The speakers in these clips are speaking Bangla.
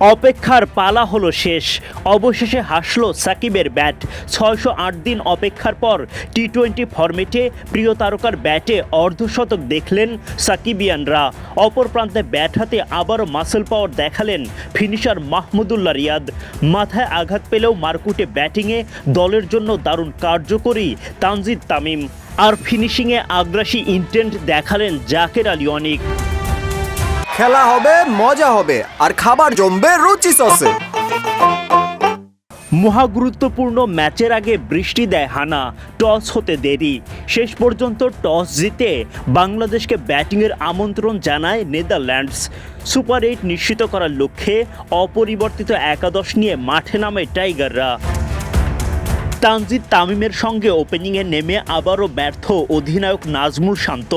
অপেক্ষার পালা হলো শেষ। অবশেষে হাসলো সাকিবের ব্যাট। ছয়শো আট দিন অপেক্ষার পর টি টোয়েন্টি ফরম্যাটে প্রিয় তারকার ব্যাটে অর্ধশতক দেখলেন সাকিবিয়ানরা। অপর প্রান্তে ব্যাট হাতে আবারও মাসেল পাওয়ার দেখালেন ফিনিশার মাহমুদুল্লাহ রিয়াদ। মাথায় আঘাত পেলেও মারকুটে ব্যাটিংয়ে দলের জন্য দারুণ কার্যকরী তানজিদ তামিম। আর ফিনিশিংয়ে আগ্রাসী ইন্টেন্ট দেখালেন জাকের আলী অনিক। খেলা হবে, মজা হবে, আর খাবার জমবে রুচি সসে। মহাগুরুত্বপূর্ণ ম্যাচের আগে বৃষ্টি দেয় হানা, টস হতে দেরি। শেষ পর্যন্ত টস জিতে বাংলাদেশকে ব্যাটিংয়ের আমন্ত্রণ জানায় নেদারল্যান্ডস। সুপার এইট নিশ্চিত করার লক্ষ্যে অপরিবর্তিত একাদশ নিয়ে মাঠে নামে টাইগাররা। তানজিদ তামিমের সঙ্গে ওপেনিংয়ে নেমে আবারও ব্যর্থ অধিনায়ক নাজমুল শান্ত।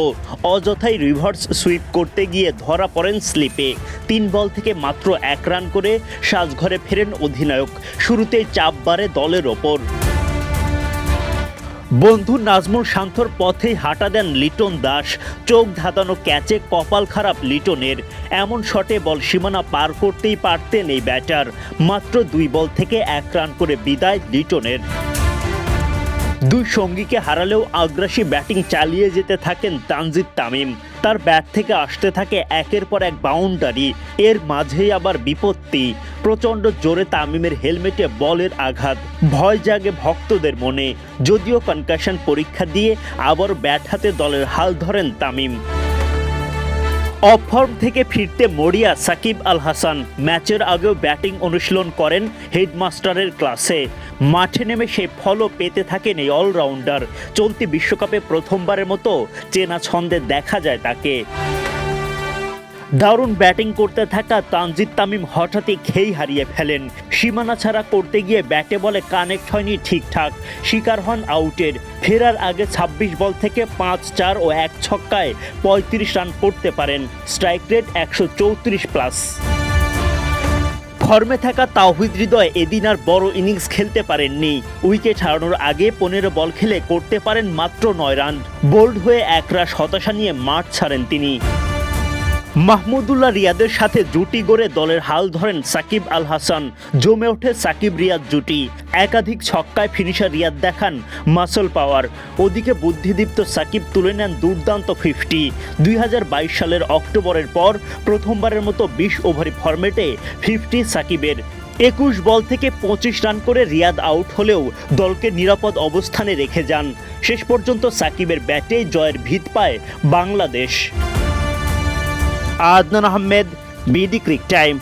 অযথাই রিভার্স সুইপ করতে গিয়ে ধরা পড়েন স্লিপে। তিন বল থেকে মাত্র এক রান করে সাজঘরে ফেরেন অধিনায়ক। শুরুতেই চাপ বাড়ে দলের ওপর। বন্ধু নাজমুল শান্তর পথেই হাঁটা দেন লিটন দাস। চোখ ধাঁধানো ক্যাচে কপাল খারাপ লিটনের। এমন শটে বল সীমানা পার করতেই পারতেন এই ব্যাটার। মাত্র দুই বল থেকে এক রান করে বিদায় লিটনের। দুই সঙ্গীকে হারালেও আগ্রাসী ব্যাটিং চালিয়ে যেতে থাকেন তানজিদ তামিম। তার ব্যাট থেকে আসতে থাকে একের পর এক বাউন্ডারি। এর মাঝেই আবার বিপত্তি। প্রচণ্ড জোরে তামিমের হেলমেটে বলের আঘাত। ভয় জাগে ভক্তদের মনে। যদিও কনকাশন পরীক্ষা দিয়ে আবার ব্যাট হাতে দলের হাল ধরেন তামিম। অফ ফর্ম থেকে ফিরতে মরিয়া সাকিব আল হাসান ম্যাচের আগেও ব্যাটিং অনুশীলন করেন হেডমাস্টারের ক্লাসে। মাঠে নেমে সে ফলও পেতে থাকেন এই অলরাউন্ডার চলতি বিশ্বকাপে প্রথমবারের মতো চেনা ছন্দে দেখা যায় তাকে। দারুণ ব্যাটিং করতে থাকা তানজিদ তামিম হঠাৎই খেই হারিয়ে ফেলেন। সীমানা ছাড়া করতে গিয়ে ব্যাটে বলে কানেক্ট হয়নি ঠিকঠাক। শিকার হন আউটের। ফেরার আগে ২৬ বল থেকে পাঁচ, চার ও এক ছক্কায় পঁয়ত্রিশ রান করতে পারেন। স্ট্রাইক রেট একশো চৌত্রিশ প্লাস। ফর্মে থাকা তাওহিদ হৃদয় এদিন আর বড় ইনিংস খেলতে পারেননি। উইকেট হারানোর আগে পনেরো বল খেলে করতে পারেন মাত্র নয় রান। বোল্ড হয়ে একরাশ হতাশা নিয়ে মাঠ ছাড়েন তিনি। মাহমুদুল্লাহ রিয়াদের সাথে জুটি গড়ে দলের হাল ধরেন সাকিব আল হাসান। জমে ওঠে সাকিব রিয়াদ জুটি। একাধিক ছক্কায় ফিনিশার রিয়াদ দেখান মাসল পাওয়ার। ওদিকে বুদ্ধিদীপ্ত সাকিব তুলে নেন দুর্দান্ত ফিফটি দুই হাজার বাইশ সালের অক্টোবরের পর প্রথমবারের মতো বিশ ওভারি ফরম্যাটে ফিফটি সাকিবের। একুশ বল থেকে পঁচিশ রান করে রিয়াদ আউট হলেও দলকে নিরাপদ অবস্থানে রেখে যান। শেষ পর্যন্ত সাকিবের ব্যাটে জয়ের ভিত পায় Bangladesh. Adnan Ahmed BD cric time.